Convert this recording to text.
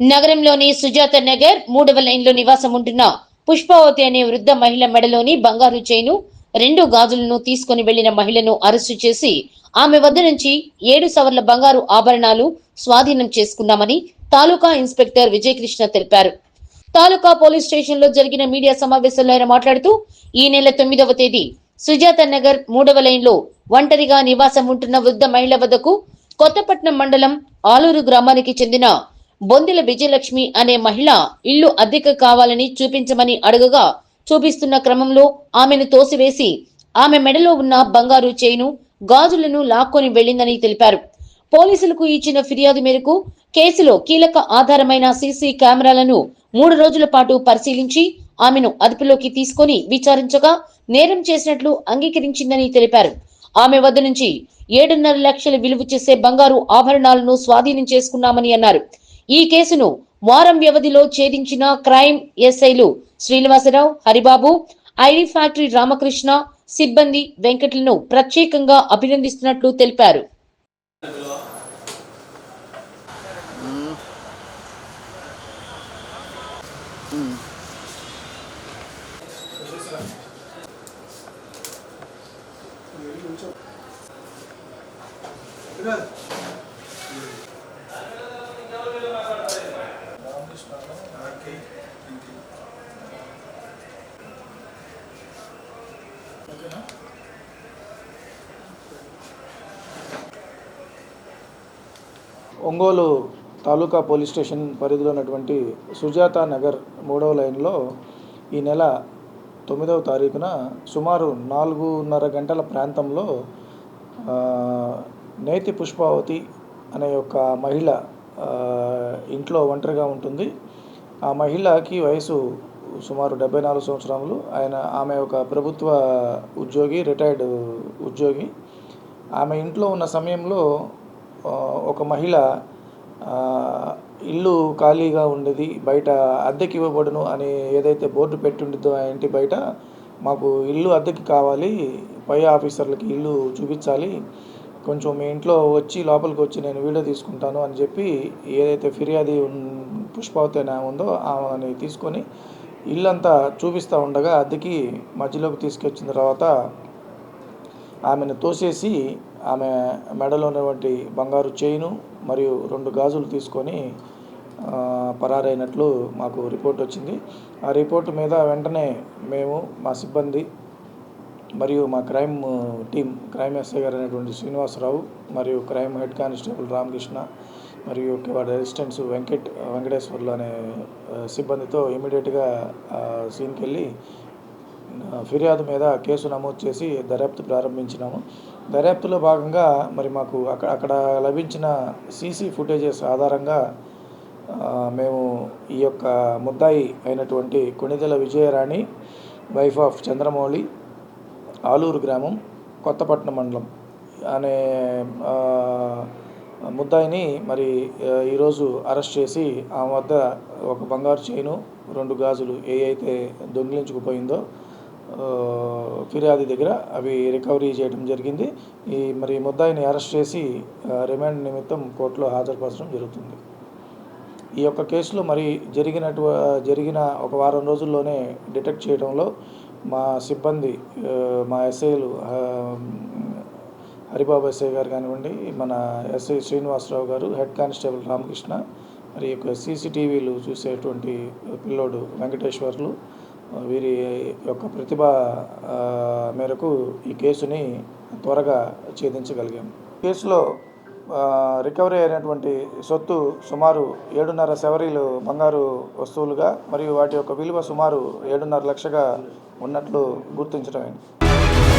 నగరంలోని సుజాత నగర్ మూడవ లైన్లో నివాసం ఉంటున్న పుష్పావతి అనే వృద్ధ మహిళ మెడలోని బంగారు చైను రెండు గాజులను తీసుకుని వెళ్ళిన మహిళను అరెస్టు చేసి ఆమె వద్ద నుంచి ఏడు సవర్ల బంగారు ఆభరణాలు స్వాధీనం చేసుకున్నామని తాలూకా ఇన్స్పెక్టర్ విజయకృష్ణ తెలిపారు. తాలూకా పోలీస్ స్టేషన్లో జరిగిన మీడియా సమావేశంలో ఆయన మాట్లాడుతూ ఈ నెల తొమ్మిదవ తేదీ సుజాత నగర్ మూడవ లైన్లో ఒంటరిగా నివాసం ఉంటున్న వృద్ధ మహిళ వద్దకు కొత్తపట్నం మండలం ఆలూరు గ్రామానికి చెందిన బొందిల విజయలక్ష్మి అనే మహిళ ఇల్లు అద్దెకు కావాలని చూపించమని అడగగా చూపిస్తున్న క్రమంలో ఆమెను తోసివేసి ఆమె మెడలో ఉన్న బంగారు చేయిను గాజులను లాక్కొని వెళ్ళిందని తెలిపారు. పోలీసులకు ఇచ్చిన ఫిర్యాదు మేరకు కేసులో కీలక ఆధారమైన సీసీ కెమెరాలను మూడు రోజుల పాటు పరిశీలించి ఆమెను అదుపులోకి తీసుకొని విచారించగా నేరం చేసినట్లు అంగీకరించిందని తెలిపారు. ఆమె వద్ద నుంచి ఏడున్నర లక్షల విలువ చేసే బంగారు ఆభరణాలను స్వాధీనం చేసుకున్నామని అన్నారు. ఈ కేసును వారం వ్యవధిలో ఛేదించిన క్రైమ్ ఎస్ఐలు శ్రీనివాసరావు హరిబాబు ఐడి ఫ్యాక్టరీ రామకృష్ణ సిబ్బంది వెంకట్లను ప్రత్యేకంగా అభినందిస్తున్నట్లు తెలిపారు. ఒంగోలు తాలూకా పోలీస్ స్టేషన్ పరిధిలో ఉన్నటువంటి సుజాత నగర్ మూడవ లైన్లో ఈ నెల తొమ్మిదవ తారీఖున సుమారు నాలుగున్నర గంటల ప్రాంతంలో నేతి పుష్పావతి అనే ఒక మహిళ ఇంట్లో ఒంటరిగా ఉంటుంది. ఆ మహిళకి వయసు సుమారు డెబ్బై నాలుగు సంవత్సరములు ఆయన ఆమె ఒక ప్రభుత్వ ఉద్యోగి రిటైర్డ్ ఉద్యోగి. ఆమె ఇంట్లో ఉన్న సమయంలో ఒక మహిళ ఇల్లు ఖాళీగా ఉండేది బయట అద్దెకి ఇవ్వబడును అని ఏదైతే బోర్డు పెట్టుండిద్దో ఆ ఇంటి బయట మాకు ఇల్లు అద్దెకి కావాలి పై ఆఫీసర్లకి ఇల్లు చూపించాలి కొంచెం మీ ఇంట్లో వచ్చి లోపలికి వచ్చి నేను వీడియో తీసుకుంటాను అని చెప్పి ఏదైతే ఫిర్యాది ఉన్- పుష్పావతి ఆమె ఉందో ఆమెని తీసుకొని ఇల్లంతా చూపిస్తూ ఉండగా అద్దెకి మధ్యలోకి తీసుకొచ్చిన తర్వాత ఆమెను తోసేసి ఆమె మెడలో ఉన్నటువంటి బంగారు చైను మరియు రెండు గాజులు తీసుకొని పరారైనట్లు మాకు రిపోర్ట్ వచ్చింది. ఆ రిపోర్ట్ మీద వెంటనే మేము మా సిబ్బంది మరియు మా క్రైమ్ టీం క్రైమ్ ఎస్ఐ గారు అనేటువంటి శ్రీనివాసరావు మరియు క్రైమ్ హెడ్ కానిస్టేబుల్ రామకృష్ణ మరియు వాడి అసిస్టెంట్స్ వెంకట్ వెంకటేశ్వర్లు అనే సిబ్బందితో ఇమీడియట్గా సీన్కి వెళ్ళి ఫిర్యాదు మీద కేసు నమోదు చేసి దర్యాప్తు ప్రారంభించినాము. దర్యాప్తులో భాగంగా మరి మాకు అక్కడ అక్కడ లభించిన సీసీ ఫుటేజెస్ ఆధారంగా మేము ఈ యొక్క ముద్దాయి అయినటువంటి కొణిదెల విజయరాణి వైఫ్ ఆఫ్ చంద్రమౌళి ఆలూరు గ్రామం కొత్తపట్నం మండలం అనే ముద్దాయిని మరి ఈరోజు అరెస్ట్ చేసి ఆమె వద్ద ఒక బంగారు చైను రెండు గాజులు ఏ అయితే దొంగిలించుకుపోయిందో ఫిర్యాదు దగ్గర అవి రికవరీ చేయడం జరిగింది. ఈ మరి ముద్దాయిని అరెస్ట్ చేసి రిమాండ్ నిమిత్తం కోర్టులో హాజరుపరచడం జరుగుతుంది. ఈ యొక్క కేసులో మరి జరిగినటు జరిగిన ఒక వారం రోజుల్లోనే డిటెక్ట్ చేయడంలో మా సిబ్బంది మా ఎస్ఐలు హరిబాబు ఎస్ఐ గారు కానివ్వండి మన ఎస్ఐ శ్రీనివాసరావు గారు హెడ్ కానిస్టేబుల్ రామకృష్ణ మరి యొక్క సీసీటీవీలు చూసేటువంటి పిల్లోడు వెంకటేశ్వర్లు వీరి యొక్క ప్రతిభ మేరకు ఈ కేసుని త్వరగా ఛేదించగలిగాము కేసులో రికవరీ అయినటువంటి సొత్తు సుమారు ఏడున్నర సెవరీలు బంగారు వస్తువులుగా మరియు వాటి యొక్క విలువ సుమారు ఏడున్నర లక్షగా ఉన్నట్లు గుర్తించడమైంది